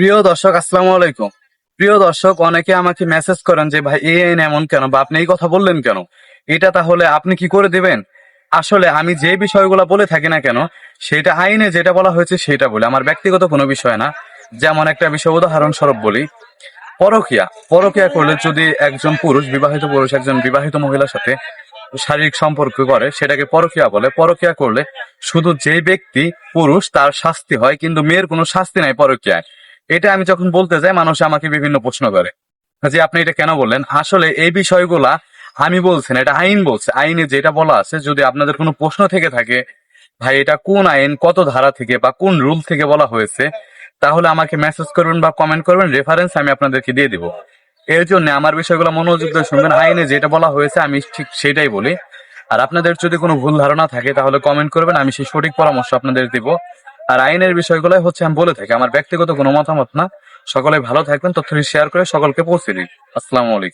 প্রিয় দর্শক, আসসালামু আলাইকুম। প্রিয় দর্শক, অনেকে আমাকে মেসেজ করেন যে, ভাই, এই আইন এমন কেন? বা, আপনি এই কথা বললেন কেন? এটা তাহলে আপনি কি করে দিবেন? আসলে আমি যে বিষয়গুলো বলে থাকি না কেন, সেটা আইনে যেটা বলা হয়েছে সেটা বলে। আমার ব্যক্তিগত কোনো বিষয় না। যেমন একটা বিষয় উদাহরণস্বরূপ বলি। পরকিয়া। পরকিয়া করলে যদি একজন পুরুষ, বিবাহিত পুরুষ, একজন বিবাহিত মহিলার সাথে শারীরিক সম্পর্ক করে, সেটাকে পরকিয়া বলে। পরকিয়া করলে শুধু যে ব্যক্তি পুরুষ, তার শাস্তি হয়, কিন্তু মেয়ের কোনো শাস্তি নাই পরকিয়ায়। এটা আমি যখন বলতে যাই, মানুষ আমাকে বিভিন্ন প্রশ্ন করে। যে আপনি এটা কেন বললেন? আসলে এই বিষয়গুলা আমি বলছেন এটা আইন বলছে। আইনে যেটা বলা আছে, যদি আপনাদের কোনো প্রশ্ন থেকে থাকে, ভাই, এটা কোন আইন? কত ধারা থেকে বা কোন রুল থেকে বলা হয়েছে? তাহলে আমাকে মেসেজ করবেন বা কমেন্ট করবেন রেফারেন্স আমি আপনাদেরকে দিয়ে দিব। এর জন্য আমার বিষয়গুলো মনোযোগ দিয়ে শুনবেন। আইনে যেটা বলা হয়েছে, আমি ঠিক সেটাই বলি। আর আপনাদের যদি কোনো ভুল ধারণা থাকে, তাহলে কমেন্ট করবেন, আমি সেই সঠিক পরামর্শ আপনাদের দিব। আর আইনের বিষয়গুলো হচ্ছে আমি বলে থাকি। আমার ব্যক্তিগত কোনো মতামত না। সকলে ভালো থাকবেন, তথ্যটি শেয়ার করে সকলকে পৌঁছে দিই আসসালামু আলাইকুম।